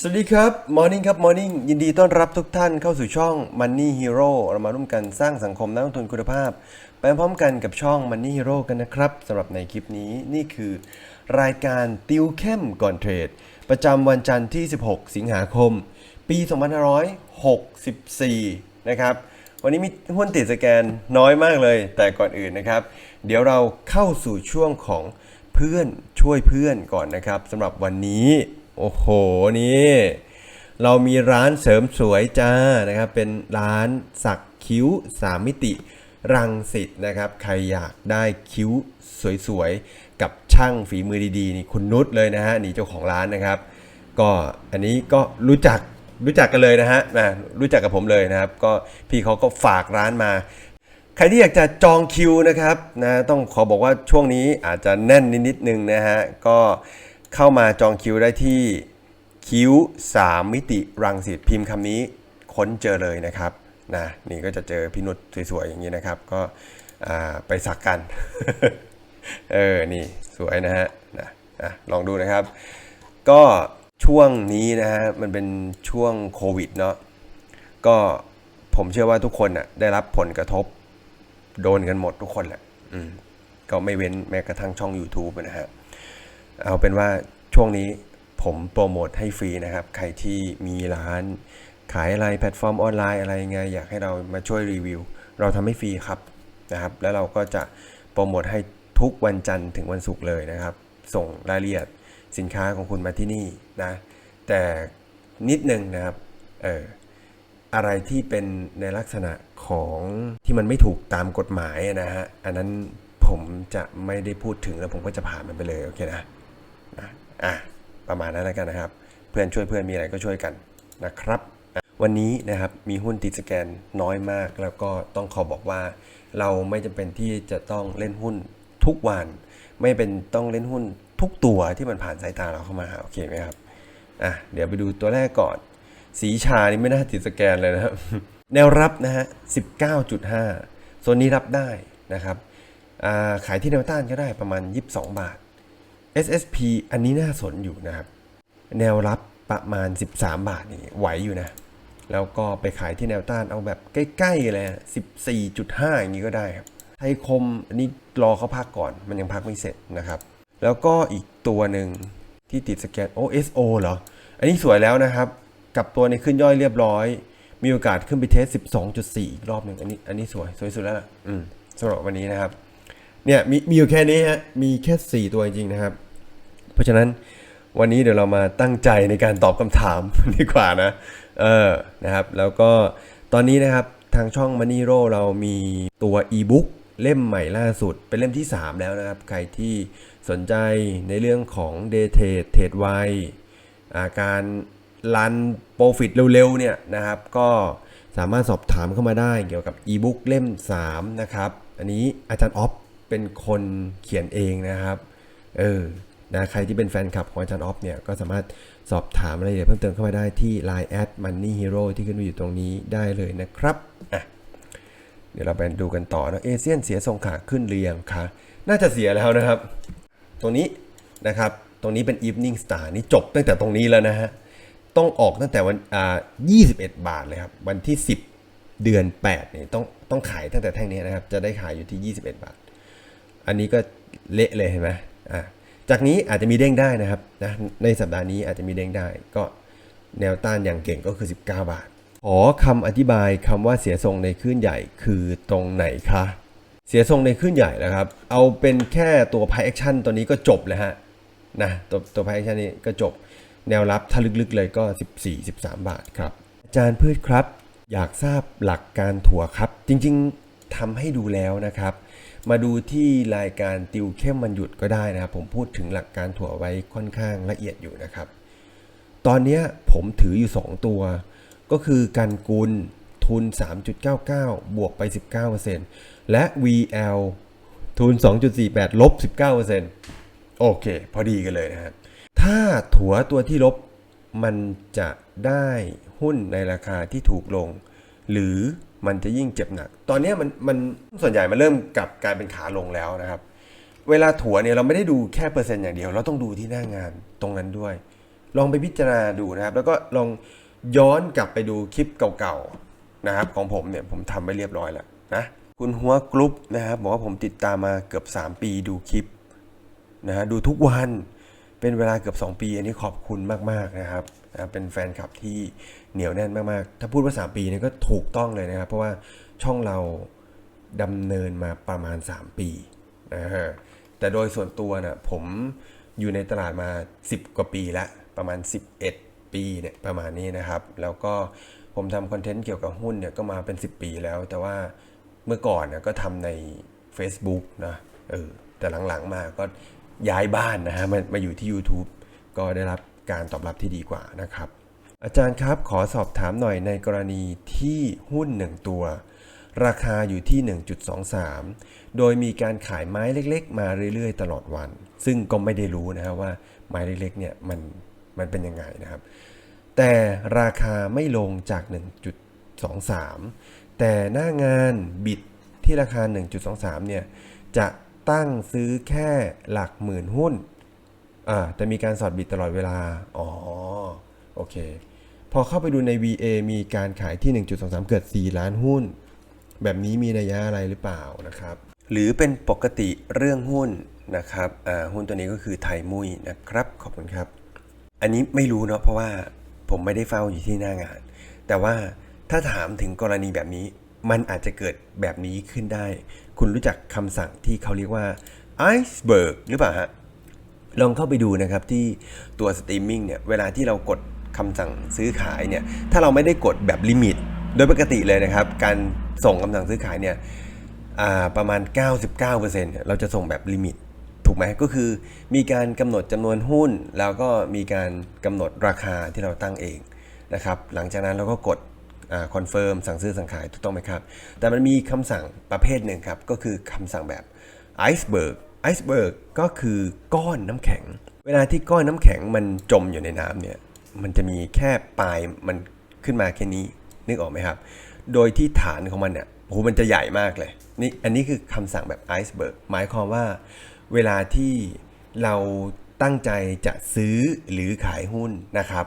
สวัสดีครับ Morning ครับ Morning ยินดีต้อนรับทุกท่านเข้าสู่ช่อง Money Hero เรามาร่วมกันสร้างสังคมนักลงทุนคุณภาพ ไปพร้อมกันกับช่อง Money Hero กันนะครับสำหรับในคลิปนี้นี่คือ รายการติวเข้มก่อนเทรด ประจำวันจันทร์ที่ 16 สิงหาคม ปี 2564 นะครับ วันนี้มีหุ้นติดสแกนน้อยมากเลย แต่ก่อนอื่นนะครับ เดี๋ยวเราเข้าสู่ช่วงของเพื่อนช่วยเพื่อนก่อนนะครับสำหรับวันนี้ โอ้โหนี่เรามีร้านเสริมสวยจ้านะครับเป็นร้านสักคิ้ว 3 มิติรังสิตนะครับใครอยากได้คิ้วสวยๆ กับช่างฝีมือดีๆนี่คุณนุชเลยนะฮะนี่เจ้าของร้านนะครับ ก็อันนี้ก็รู้จักรู้จักกันเลยนะฮะนะรู้จักกับผมเลยนะครับ ก็พี่เขาก็ฝากร้านมา ใครที่อยากจะจองคิวนะครับนะต้องขอบอกว่าช่วงนี้อาจจะแน่นนิดๆนึงนะฮะก็ เข้ามาจองคิวได้ที่คิว3 มิติรังสิตพิมพ์คำนี้ค้นเจอเลยนะครับนะนี่ก็จะเจอพี่นุชสวยๆอย่างนี้นะครับ ก็ไปสักกัน เออ นี่สวยนะฮะนะนะลองดูนะครับ ก็ช่วงนี้นะฮะมันเป็นช่วงโควิดเนาะก็ผมเชื่อว่าทุกคนน่ะได้รับผลกระทบโดนกันหมดทุกคนแหละอืมก็ไม่เว้นแม้กระทั่งช่อง YouTube นะฮะ เอาเป็นว่าช่วงนี้ผมโปรโมทให้ฟรีนะครับ ใครที่มีร้าน ขายอะไรแพลตฟอร์มออนไลน์อะไรงไงอยากให้เรามาช่วยรีวิว เราทำให้ฟรีครับนะครับ แล้วเราก็จะโปรโมทให้ทุกวันจันทร์ถึงวันศุกร์เลยนะครับ ส่งรายละเอียดสินค้าของคุณมาที่นี่นะ แต่นิดนึงนะครับเอออะไรที่เป็นในลักษณะของที่มันไม่ถูกตามกฎหมายนะฮะอันนั้นผมจะไม่ได้พูดถึงแล้วผมก็จะผ่านมันไปเลยโอเคนะ อะประมาณนั้นแล้วกันนะครับ เพื่อนช่วยเพื่อนมีอะไรก็ช่วยกันนะครับ วันนี้นะครับมีหุ้นติดสแกนน้อยมาก แล้วก็ต้องขอบอกว่า เราไม่จำเป็นที่จะต้องเล่นหุ้นทุกวัน ไม่เป็นต้องเล่นหุ้นทุกตัวที่มันผ่านสายตาเราเข้ามาโอเคไหมครับอะเดี๋ยวไปดูตัวแรกก่อน สีชานี่ไม่น่าติดสแกนเลยนะครับ แนวรับนะฮะ 19.5โซนนี้รับได้นะครับขายที่แนวต้านก็ได้ประมาณ 22 บาท SSP อันนี้น่าสนอยู่นะครับ แนวรับประมาณ 13 บาทนี่ไหวอยู่นะ แล้วก็ไปขายที่แนวต้านเอาแบบใกล้ๆเลย14.5 อย่างนี้ก็ได้ครับ ไทยคมอันนี้รอเขาพักก่อนมันยังพักไม่เสร็จนะครับ แล้วก็อีกตัวหนึ่งที่ติดสแกน OSO เหรอ อันนี้สวยแล้วนะครับ กับตัวในขึ้นย่อยเรียบร้อย มีโอกาสขึ้นไปเทส 12.4 อีกรอบหนึ่งอันนี้อันนี้สวยสวยสุดแล้วล่ะอืมสำหรับวันนี้นะครับ เนี่ยมีมีอยู่แค่นี้ฮะ มีแค่ 4 ตัวจริงๆนะครับ เพราะฉะนั้นวันนี้เดี๋ยวเรามาตั้งใจในการตอบคำถามดีกว่านะเออนะครับ แล้วก็ตอนนี้นะครับทางช่อง Money r o เรามีตัว e-book เล่มใหม่ล่าสุด เป็นเล่มที่ 3 แล้วนะครับ ใครที่สนใจในเรื่องของ Day Trade เทรดไวอาการรันโปรฟิตเร็วๆเนี่ยนะครับ ก็สามารถสอบถามเข้ามาได้เกี่ยวกับ e-book เล่ม 3 นะครับ อันนี้อาจารย์ออฟเป็นคนเขียนเองนะครับ เออ นะใครที่เป็นแฟนคลับของอาจารย์ออฟเนี่ยก็สามารถสอบถามรายละเอียดเพิ่มเติมเข้ามาได้ที่ Line at Money Hero ที่ขึ้นอยู่ตรงนี้ได้เลยนะครับอะเดี๋ยวเราไปดูกันต่อนะเอเชียนเสียทรงขาขึ้นเรียงคะน่าจะเสียแล้วนะครับ ตรงนี้นะครับตรงนี้เป็น Evening Star นี่จบตั้งแต่ตรงนี้แล้วนะฮะต้องออกตั้งแต่วันอ่า21 บาทเลยครับวันที่ 10 เดือน8เนี่ยต้องต้องขายตั้งแต่แท่งนี้นะครับจะได้ขายอยู่ที่ 21 บาท อันนี้ก็เละเลยเห็นไหมอะ จากนี้อาจจะมีเด้งได้นะครับนะในสัปดาห์นี้อาจจะมีเด้งได้ ก็แนวต้านอย่างเก่งก็คือ 19 บาท ขอคำอธิบายคำว่าเสียทรงในคลื่นใหญ่คือตรงไหนคะเสียทรงในคลื่นใหญ่แล้วครับ เอาเป็นแค่ตัว p พ action ตัวนี้ก็จบแล้วฮะนะตัวตัว p พ action นี้ก็จบแนวรับถ้าลึกๆเลยก็ 14-13 บาทครับ อาจารย์พืชครับ อยากทราบหลักการถั่วครับ จริงๆทำให้ดูแล้วนะครับ มาดูที่รายการติวเข้มมันหยุดก็ได้นะครับ ผมพูดถึงหลักการถั่วไว้ค่อนข้างละเอียดอยู่นะครับ ตอนนี้ผมถืออยู่ 2 ตัว ก็คือกันกุลทุน 3.99 บวกไป 19%และ VL ทุน 2.48 ลบ 19%โอเค พอดีกันเลยนะครับ ถ้าถั่วตัวที่ลบมันจะได้หุ้นในราคาที่ถูกลง หรือ มันจะยิ่งเจ็บหนัก ตอนนี้มันมันส่วนใหญ่มันเริ่มกลับกลายเป็นขาลงแล้วนะครับ เวลาถัวเนี่ยเราไม่ได้ดูแค่เปอร์เซ็นต์อย่างเดียว เราต้องดูที่หน้างานตรงนั้นด้วย ลองไปพิจารณาดูนะครับ แล้วก็ลองย้อนกลับไปดูคลิปเก่าๆนะครับของผมเนี่ยผมทำไว้เรียบร้อยแล้วนะคุณหัวกรุ๊ปนะครับบอกว่าผมติดตามมาเกือบ 3 ปีดูคลิปนะฮะดูทุกวันเป็นเวลาเกือบ 2 ปี อันนี้ขอบคุณมากๆนะครับ นะเป็นแฟนคลับที่เหนียวแน่นมากๆ ถ้าพูดว่า 3 ปีนี่ก็ถูกต้องเลยนะครับ เพราะว่าช่องเราดำเนินมาประมาณ 3 ปีนะฮะแต่โดยส่วนตัวนะผมอยู่ในตลาดมา 10 กว่าปีแล้วประมาณ 11 ปีเนี่ยประมาณนี้นะครับ แล้วก็ผมทำคอนเทนต์เกี่ยวกับหุ้นเนี่ยก็มาเป็น 10 ปีแล้ว แต่ว่าเมื่อก่อนนะก็ทำใน Facebook นะเออแต่หลังๆมาก็ย้ายบ้านนะฮะมามาอยู่ที่ YouTube ก็ได้รับ การตอบรับที่ดีกว่านะครับ อาจารย์ครับขอสอบถามหน่อยในกรณีที่หุ้น 1 ตัว ราคาอยู่ที่ 1.23 โดยมีการขายไม้เล็กๆ มาเรื่อยๆ ตลอดวัน ซึ่งก็ไม่ได้รู้นะครับว่าไม้เล็กๆเนี่ยมันมันเป็นยังไงนะครับ แต่ราคาไม่ลงจาก 1.23 แต่หน้างานบิดที่ราคา 1.23 เนี่ยจะตั้งซื้อแค่หลักหมื่นหุ้น อ่าแต่มีการสอดบิดตลอดเวลา อ๋อ โอเค พอเข้าไปดูใน VA มีการขายที่ 1.23 เกิด 4 ล้านหุ้น แบบนี้มีนัยยะอะไรหรือเปล่านะครับ หรือเป็นปกติเรื่องหุ้นนะครับอ่าหุ้นตัวนี้ก็คือไทยมุ้ยนะครับ ขอบคุณครับ อันนี้ไม่รู้เนาะเพราะว่าผมไม่ได้เฝ้าอยู่ที่หน้างาน แต่ว่าถ้าถามถึงกรณีแบบนี้ มันอาจจะเกิดแบบนี้ขึ้นได้ คุณรู้จักคำสั่งที่เขาเรียกว่า iceberg หรือเปล่าฮะ ลองเข้าไปดูนะครับที่ตัวสตรีมมิ่งเนี่ยเวลาที่เรากดคำสั่งซื้อขายเนี่ยถ้าเราไม่ได้กดแบบลิมิต โดยปกติเลยนะครับ การส่งคำสั่งซื้อขายเนี่ยประมาณ 99%เนี่ยเราจะส่งแบบลิมิตถูกไหมก็คือมีการกำหนดจำนวนหุ้น แล้วก็มีการกำหนดราคาที่เราตั้งเองนะครับหลังจากนั้นเราก็กดคอนเฟิร์มสั่งซื้อสั่งขายถูกต้องไหมครับ แต่มันมีคำสั่งประเภทหนึ่งครับ ก็คือคำสั่งแบบไอซ์เบิร์ก ไอซ์เบิร์กก็คือก้อนน้ำแข็ง เวลาที่ก้อนน้ำแข็งมันจมอยู่ในน้ำเนี่ย มันจะมีแค่ปลายมันขึ้นมาแค่นี้ นึกออกไหมครับ โดยที่ฐานของมันเนี่ยโอ้โหมันจะใหญ่มากเลย นี่อันนี้คือคำสั่งแบบไอซ์เบิร์กหมายความว่า เวลาที่เราตั้งใจจะซื้อหรือขายหุ้นนะครับ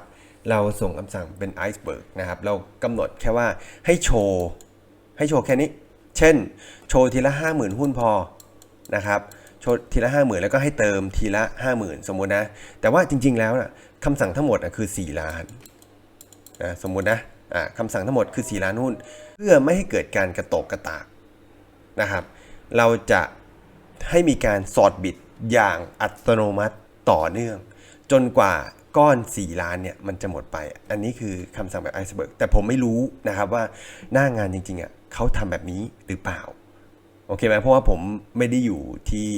เราส่งคำสั่งเป็นไอซ์เบิร์กนะครับ เรากำหนดแค่ว่าให้โชว์ ให้โชว์แค่นี้ เช่น โชว์ทีละ 50,000 หุ้นพอนะครับ ชว์ทีละ50,000แล้วก็ให้เติมทีละ50,000สมมุตินะ แต่ว่าจริง ๆ แล้วนะคำสั่งทั้งหมดนะคือ 4 ล้านนะสมมุตินะคำสั่งทั้งหมดคือ 4 ล้านหุ้น เพื่อไม่ให้เกิดการกระตกกระตากนะครับ เราจะให้มีการสอดบิดอย่างอัตโนมัติต่อเนื่อง จนกว่าก้อน 4 ล้านเนี่ยมันจะหมดไป อันนี้คือคำสั่งแบบไอซ์เบิร์กแต่ผมไม่รู้นะครับว่าหน้างานจริงๆอะเขาทำแบบนี้หรือเปล่า โอเคไหมเพราะว่าผมไม่ได้อยู่ที่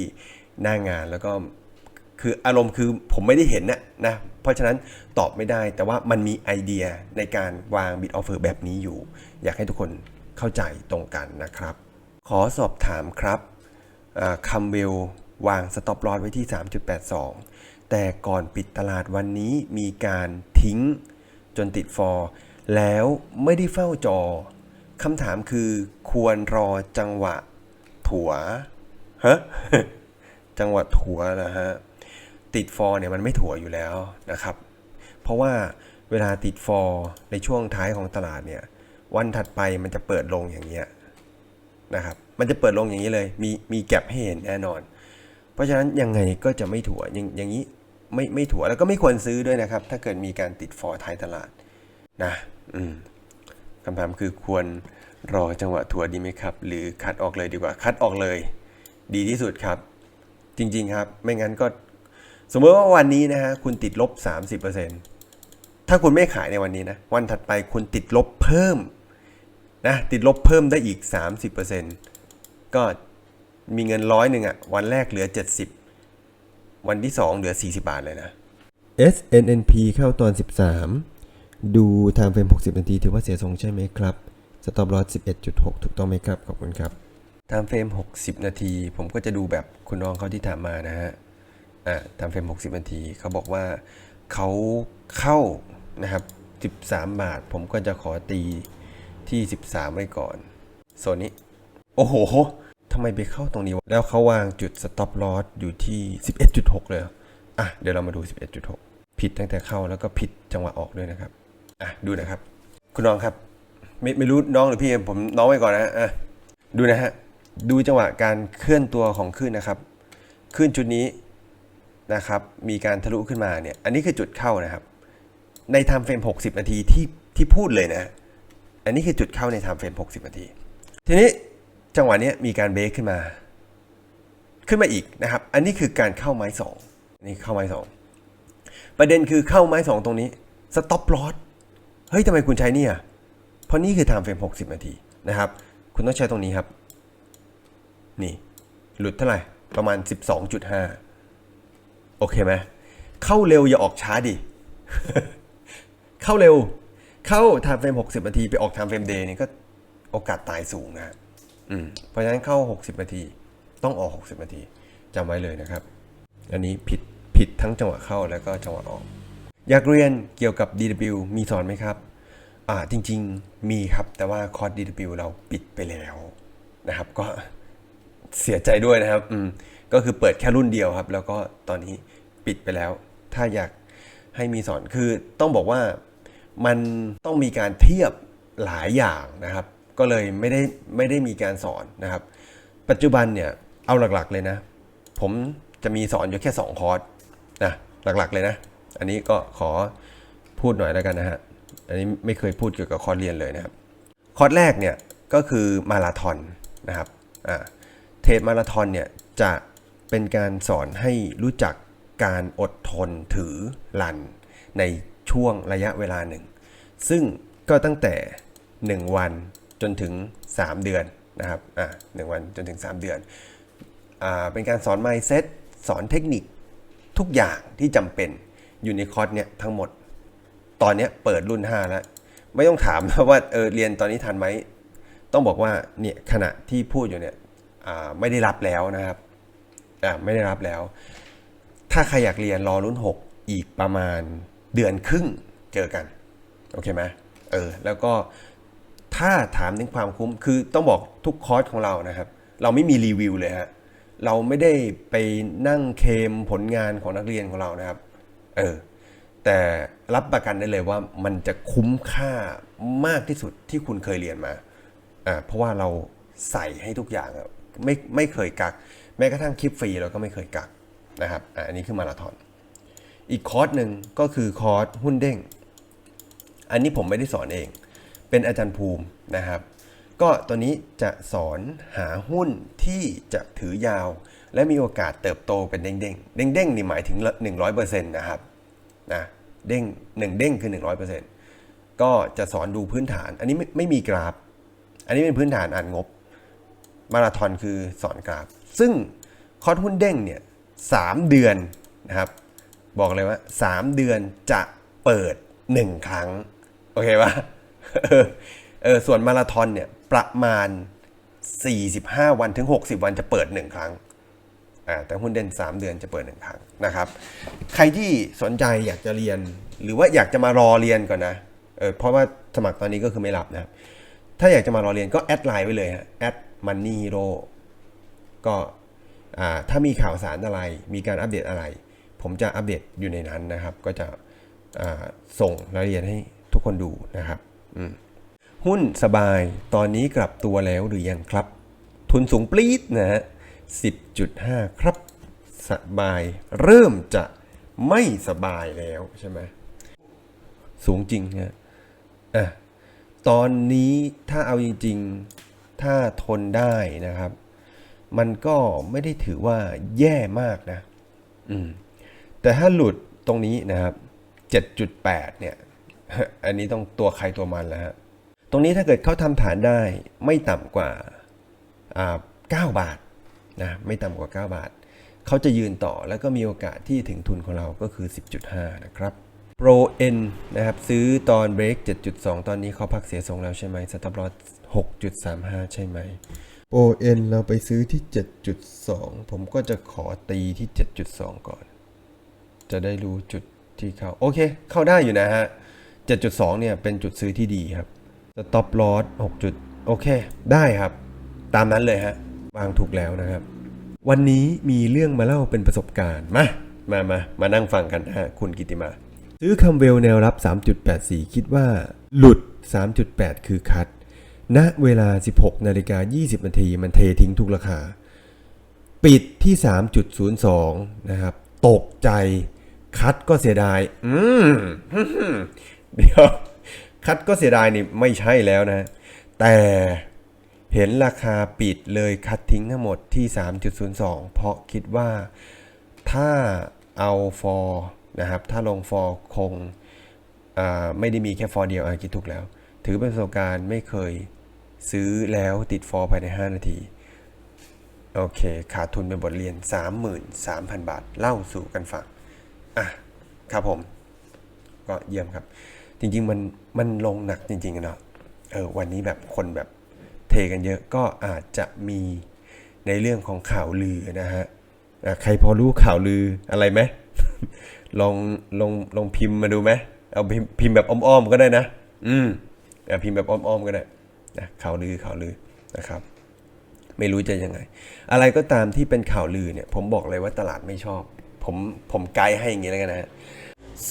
หน้างานแล้วก็คืออารมณ์คือผมไม่ได้เห็นนะนะเพราะฉะนั้นตอบไม่ได้แต่ว่ามันมีไอเดียในการวางบิดออฟเฟอร์แบบนี้อยู่ อยากให้ทุกคนเข้าใจตรงกันนะครับ ขอสอบถามครับคัมเวลวางสต็อปลอสไว้ที่ 3.82 แต่ก่อนปิดตลาดวันนี้มีการทิ้งจนติดฟอร์แล้วไม่ได้เฝ้าจอคำถามคือควรรอจังหวะ ถัวฮะจังหวะถัวนะฮะติดฟอร์เนี่ยมันไม่ถัวอยู่แล้วนะครับ เพราะว่าเวลาติดฟอร์ในช่วงท้ายของตลาดเนี่ยวันถัดไปมันจะเปิดลงอย่างเงี้ยนะครับมันจะเปิดลงอย่างนี้เลย มีมีแก็บให้เห็นแน่นอน เพราะฉะนั้นยังไงก็จะไม่ถัวอย่างอย่างนี้ไม่ไม่ถัวแล้วก็ไม่ควรซื้อด้วยนะครับ ถ้าเกิดมีการติดฟอร์ท้ายตลาดนะอืมคำถามคือควร รอจังหวะถัวดีไหมครับ หรือคัดออกเลยดีกว่าคัดออกเลย ดีที่สุดครับ จริง ๆครับ ไม่งั้นก็ สมมติว่าวันนี้นะฮะคุณติดลบ 30%ถ้าคุณไม่ขายในวันนี้นะวันถัดไปคุณติดลบเพิ่มนะติดลบเพิ่มได้อีก 30%ก็มีเงินร้อยหนึ่งอะวันแรกเหลือ 70 วันที่ 2 เหลือ 40 บาทเลยนะ SNNP เข้าตอน 13 ดูทางเฟรม60 นาทีถือว่าเสียทรงใช่ไหมครับ สต็อปลอส11.6 ถูกต้องไหมครับ ขอบคุณครับไทม์เฟรม60 นาที ผมก็จะดูแบบคุณน้องเขาที่ถามมานะฮะอ่าไทม์เฟรม60 นาที เขาบอกว่าเขาเข้านะครับ 13 บาท ผมก็จะขอตีที่ 13 ไว้ก่อน โซนนี้ โอ้โหทำไมไปเข้าตรงนี้วะแล้วเขาวางจุด stop loss อยู่ที่ 11.6 เลยอะ เดี๋ยวเรามาดู 11.6 ผิดตั้งแต่เข้าแล้วก็ผิดจังหวะออกด้วยนะครับ อะ ดูนะครับ คุณน้องครับ ไม่ไม่รู้น้องหรือพี่ผมน้องไว้ก่อนนะอะดูนะฮะดูจังหวะการเคลื่อนตัวของคลื่นนะครับคลื่นจุดนี้นะครับ มีการทะลุขึ้นมาเนี่ย อันนี้คือจุดเข้านะครับ ในไทม์เฟรม 60 นาทีที่ที่พูดเลยนะ อันนี้คือจุดเข้าในไทม์เฟรม 60 นาที ทีนี้จังหวะนี้มีการเบรกขึ้นมา ขึ้นมาอีกนะครับ อันนี้คือการเข้าไม้สองนี่เข้าไม้สองประเด็นคือเข้าไม้สองตรงนี้สต็อปลอสเฮ้ยทำไมคุณใช้เนี่ย ราะนี่คือไทม์เฟรม60 นาทีนะครับ คุณต้องใช้ตรงนี้ครับ นี่ หลุดเท่าไหร่ ประมาณ 12.5 โอเคไหมเข้าเร็วอย่าออกช้าดิ เข้าเร็ว เข้าไทม์เฟรม60 นาที ไปออกไทม์เฟรมเดย์นี่ก็โอกาสตายสูงนะฮะอืมเพราะฉะนั้นเข้า 60 นาที ต้องออก 60 นาทีจำไว้เลยนะครับ อันนี้ผิดผิดทั้งจังหวะเข้าแล้วก็จังหวะออก อยากเรียนเกี่ยวกับ DW มีสอนไหมครับ อ่าจริง ๆ มีครับ แต่ว่าคอร์ส DW เราปิดไปแล้วนะครับ ก็เสียใจด้วยนะครับ อืม ก็คือเปิดแค่รุ่นเดียวครับ แล้วก็ตอนนี้ปิดไปแล้ว ถ้าอยากให้มีสอน คือต้องบอกว่ามันต้องมีการเทียบหลายอย่างนะครับ ก็เลยไม่ได้ไม่ได้มีการสอนนะครับ ปัจจุบันเนี่ย เอาหลักๆเลยนะ ผมจะมีสอนอยู่แค่ 2 คอร์สนะ หลักๆเลยนะ อันนี้ก็ขอพูดหน่อยแล้วกันนะฮะ อันนี้ไม่เคยพูดเกี่ยวกับคอร์สเรียนเลยนะครับ คอร์สแรกเนี่ยก็คือมาราธอนนะครับเทรดมาราธอนเนี่ยจะเป็นการสอนให้รู้จักการอดทนถือลันในช่วงระยะเวลาหนึ่ง ซึ่งก็ตั้งแต่ 1 วันจนถึง 3 เดือนนะครับอ่าหนึ่งวันจนถึง 3 เดือนอ่าเป็นการสอน mindset สอนเทคนิคทุกอย่างที่จำเป็นอยู่ในคอร์สเนี่ยทั้งหมด ตอนนี้เปิดรุ่น 5 แล้ว ไม่ต้องถามว่าเออเรียนตอนนี้ทันไหม ต้องบอกว่าเนี่ยขณะที่พูดอยู่เนี่ยไม่ได้รับแล้วนะครับไม่ได้รับแล้ว ถ้าใครอยากเรียนรอรุ่น 6 อีกประมาณเดือนครึ่งเจอกัน โอเคไหมเออแล้วก็ถ้าถามถึงความคุ้มคือต้องบอกทุกคอร์สของเรานะครับ เราไม่มีรีวิวเลยฮะเราไม่ได้ไปนั่งเคมผลงานของนักเรียนของเรานะครับ เออ แต่รับประกันได้เลยว่ามันจะคุ้มค่ามากที่สุดที่คุณเคยเรียนมาอ่าเพราะว่าเราใส่ให้ทุกอย่างไม่ไม่เคยกัก แม้กระทั่งคลิปฟรีเราก็ไม่เคยกักนะครับอ่าอันนี้คือมาราธอนอีกคอร์สหนึ่งก็คือคอร์สหุ้นเด้ง อันนี้ผมไม่ได้สอนเอง เป็นอาจารย์ภูมินะครับ ก็ตัวนี้จะสอนหาหุ้นที่จะถือยาว และมีโอกาสเติบโตเป็นเด้งเด้งเด้งเด้งๆนี่หมายถึง 100%นะครับ นะเด้งหนึ่งเด้งคือ 100%ก็จะสอนดูพื้นฐาน อันนี้ไม่ไม่มีกราฟ อันนี้เป็นพื้นฐานอ่านงบ มาราธอนคือสอนกราฟ ซึ่งคอร์สหุ้นเด้งเนี่ยสามเดือนนะครับ บอกเลยว่า 3 เดือนจะเปิด 1 ครั้ง โอเคปะเออเออส่วนมาราธอนเนี่ยประมาณ 45 วันถึง 60 วันจะเปิด 1 ครั้ง แต่หุ้นเด่น 3 เดือนจะเปิด1ครั้งนะครับ ใครที่สนใจอยากจะเรียน หรือว่าอยากจะมารอเรียนก่อนนะเออเพราะว่าสมัครตอนนี้ก็คือไม่รับนะถ้าอยากจะมารอเรียนก็แอดไลน์ไว้เลยฮะแอดมันนี่ฮีโร่ก็อ่าถ้ามีข่าวสารอะไร มีการอัปเดตอะไร ผมจะอัปเดตอยู่ในนั้นนะครับ ก็จะอ่าส่งรายละเอียดให้ทุกคนดูนะครับหุ้นสบายตอนนี้กลับตัวแล้วหรือยังครับ ทุนสูงปรี๊ดนะฮะ 10.5 ครับ สบาย เริ่มจะไม่สบายแล้วใช่ไหมสูงจริงฮะอะตอนนี้ถ้าเอาจริง ๆ ถ้าทนได้นะครับ มันก็ไม่ได้ถือว่าแย่มากนะ อืม แต่ถ้าหลุดตรงนี้นะครับ 7.8 เนี่ย อันนี้ต้องตัวใครตัวมันแล้วฮะ ตรงนี้ถ้าเกิดเขาทำฐานได้ไม่ต่ำกว่าอ่า9บาท นะไม่ต่ำกว่า 9 บาท เขาจะยืนต่อแล้วก็มีโอกาสที่ถึงทุนของเราก็คือ 10.5 นะครับ Pro N นะครับ ซื้อตอนเบรก7.2 ตอนนี้เขาพักเสียทรงแล้วใช่ไหมสต็อปลอส6.35 ใช่ไหม Pro N เราไปซื้อที่ 7.2 ผมก็จะขอตีที่ 7.2 ก่อน จะได้รู้จุดที่เข้า โอเค เข้าได้อยู่นะฮะ 7.2 เนี่ยเป็นจุดซื้อที่ดีครับ Stop Loss 6จุดโอเค ได้ครับ ตามนั้นเลยฮะ วางถูกแล้วนะครับ วันนี้มีเรื่องมาเล่าเป็นประสบการณ์มามามามานั่งฟังกันนะฮะคุณกิติมา ซื้อคัมเวลแนวรับ 3.84 คิดว่า หลุด 3.8 คือคัดณเวลา 16นาฬิกา20 นาทีมันเททิ้งทุกราคา ปิดที่ 3.02 นะครับ ตกใจคัดก็เสียดาย อืมเดี๋ยว คัดก็เสียดายนี่ไม่ใช่แล้วนะ แต่ เห็นราคาปิดเลยคัดทิ้งทั้งหมดที่ 3.02 เพราะคิดว่าถ้าเอาฟอร์นะครับ ถ้าลงฟอร์คงไม่ได้มีแค่ฟอร์เดียวอะคิดถูกแล้ว ถือเป็นประสบการณ์ไม่เคยซื้อแล้วติดฟอร์ภายใน 5 นาที โอเค ขาดทุนเป็นบทเรียน 33,000 บาท เล่าสู่กันฟัง อะ ครับผม ก็เยี่ยมครับ จริง ๆ มันมันลงหนักจริงๆนะเออวันนี้แบบคนแบบ เทกันเยอะก็อาจจะมีในเรื่องของข่าวลือนะฮะใครพอรู้ข่าวลืออะไรไหมลองลองลองพิมพ์มาดูไหมเอาพิมพ์พิมพ์แบบอ้อมๆก็ได้นะ อืมอพิมพ์แบบอ้อมๆก็ได้นะข่าวลือข่าวลือนะครับ ไม่รู้จะยังไง อะไรก็ตามที่เป็นข่าวลือเนี่ย ผมบอกเลยว่าตลาดไม่ชอบ ผมผมไกด์ให้อย่างนี้แล้วกันนะ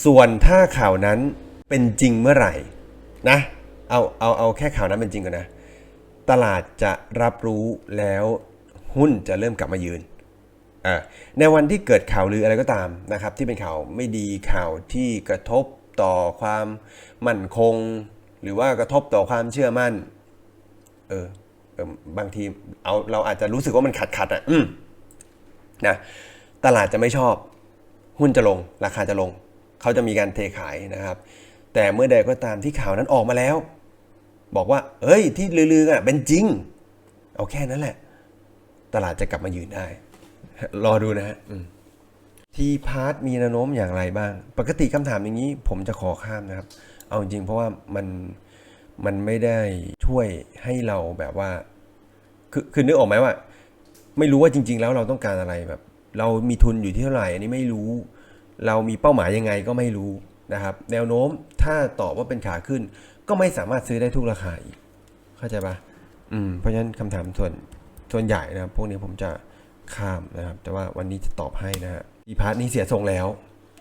ส่วนถ้าข่าวนั้นเป็นจริงเมื่อไหร่นะ เอาเอาเอาแค่ข่าวนั้นเป็นจริงก่อนนะ ตลาดจะรับรู้แล้วหุ้นจะเริ่มกลับมายืน ในวันที่เกิดข่าวลืออะไรก็ตามนะครับ ที่เป็นข่าวไม่ดีข่าวที่กระทบต่อความมั่นคง หรือว่ากระทบต่อความเชื่อมั่น เออเออบางทีเอาเราอาจจะรู้สึกว่ามันขัดขัดอะอืมนะตลาดจะไม่ชอบ หุ้นจะลง ราคาจะลง เขาจะมีการเทขายนะครับ แต่เมื่อใดก็ตามที่ข่าวนั้นออกมาแล้ว บอกว่า เอ้ย ที่ลือๆอะเป็นจริง เอาแค่นั้นแหละ ตลาดจะกลับมายืนได้ รอดูนะฮะทีพาร์ทมีแนวโน้มอย่างไรบ้าง ปกติคำถามอย่างนี้ ผมจะขอข้ามนะครับ เอาจริงเพราะว่ามันมันไม่ได้ช่วยให้เราแบบว่า คือคือนึกออกไหมว่า ไม่รู้ว่าจริง ๆ แล้วเราต้องการอะไรแบบ เรามีทุนอยู่ที่เท่าไหร่อันนี้ไม่รู้ เรามีเป้าหมายยังไงก็ไม่รู้นะครับ แนวโน้มถ้าตอบว่าเป็นขาขึ้น ก็ไม่สามารถซื้อได้ทุกราคาอีก เข้าใจปะอืม เพราะฉะนั้นคำถามส่วนส่วนใหญ่นะครับ พวกนี้ผมจะข้ามนะครับ แต่ว่าวันนี้จะตอบให้นะฮะอีพาร์ทนี้เสียทรงแล้ว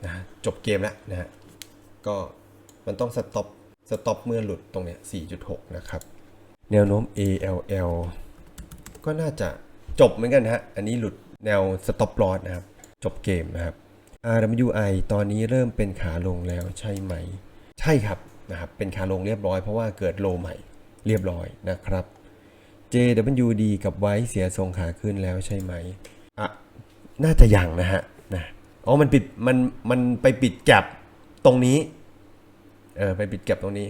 นะฮะจบเกมแล้วนะฮะก็มันต้องสต็อปสต็อปเมื่อหลุดตรงเนี้ย 4.6 นะครับ แนวโน้ม ALL ก็น่าจะจบเหมือนกันฮะ อันนี้หลุดแนว stop loss นะครับ จบเกมนะครับ RWI ตอนนี้เริ่มเป็นขาลงแล้วใช่ไหม ใช่ครับ นะครับเป็นขาลงเรียบร้อยเพราะว่าเกิดโลใหม่เรียบร้อยนะครับ JWD กับไว้เสียทรงขาขึ้นแล้วใช่ไหมอะน่าจะยังนะฮะนะอ๋อมันปิดมันมันไปปิดแก็บตรงนี้เออไปปิดแก็บตรงนี้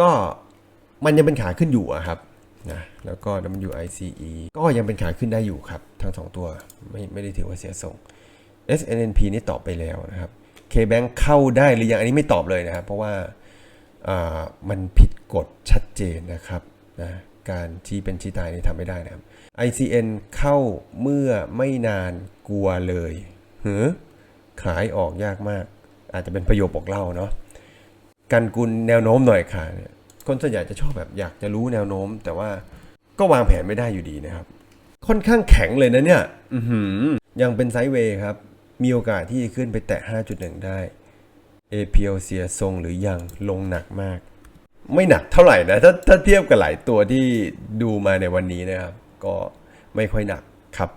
ก็มันยังเป็นขาขึ้นอยู่อะครับนะแล้วก็ WICE ก็ยังเป็นขาขึ้นได้อยู่ครับ ทั้งสองตัวไม่ไม่ได้ถือว่าเสียทรง SNNP นี่ตอบไปแล้วนะครับ KBank เข้าได้หรือยังอันนี้ไม่ตอบเลยนะครับ เพราะว่า มันผิดกฎชัดเจนนะครับนะการชี้เป็นชี้ตายนี่ทำไม่ได้นะครับ ICN เข้าเมื่อไม่นานกลัวเลยเหือขายออกยากมาก อาจจะเป็นประโยคบอกเล่าเนาะกันกุลแนวโน้มหน่อยค่ะเนี่ยคนส่วนใหญ่จะชอบแบบอยากจะรู้แนวโน้ม แต่ว่าก็วางแผนไม่ได้อยู่ดีนะครับ ค่อนข้างแข็งเลยนะเนี่ยยังเป็นไซด์เวย์ครับ มีโอกาสที่จะขึ้นไปแตะ 5.1 ได้ APL เสียทรงหรือยังลงหนักมาก ไม่หนักเท่าไหร่นะถ้าถ้าเทียบกับหลายตัวที่ดูมาในวันนี้นะครับ ก็ไม่ค่อยหนักครับ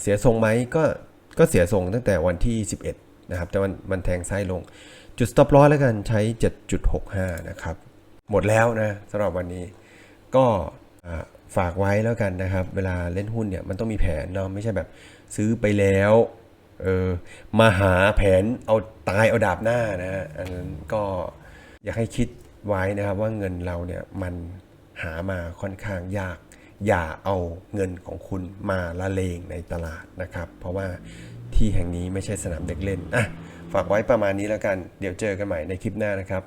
เสียทรงไหมก็ก็เสียทรงตั้งแต่วันที่ 11 นะครับ แต่มันมันแทงไส้ลง จุด stop loss แล้วกันใช้ 7.65 นะครับ หมดแล้วนะสำหรับวันนี้ก็ฝากไว้แล้วกันนะครับ เวลาเล่นหุ้นเนี่ยมันต้องมีแผนเนาะไม่ใช่แบบซื้อไปแล้ว เออมาหาแผนเอาตายเอาดาบหน้านะฮะอันนั้นก็อยากให้คิดไว้นะครับว่าเงินเราเนี่ยมันหามาค่อนข้างยาก อย่าเอาเงินของคุณมาละเลงในตลาดนะครับ เพราะว่าที่แห่งนี้ไม่ใช่สนามเด็กเล่นอะฝากไว้ประมาณนี้แล้วกัน เดี๋ยวเจอกันใหม่ในคลิปหน้านะครับ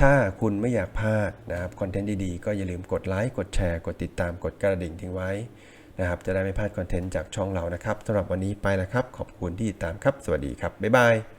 ถ้าคุณไม่อยากพลาดนะครับคอนเทนต์ดีๆ ก็อย่าลืมกดไลค์ กดแชร์ กดติดตาม กดกระดิ่งทิ้งไว้นะครับ จะได้ไม่พลาดคอนเทนต์จากช่องเรานะครับสำหรับวันนี้ไปแล้วครับ ขอบคุณที่ติดตามครับ สวัสดีครับ บ๊ายบาย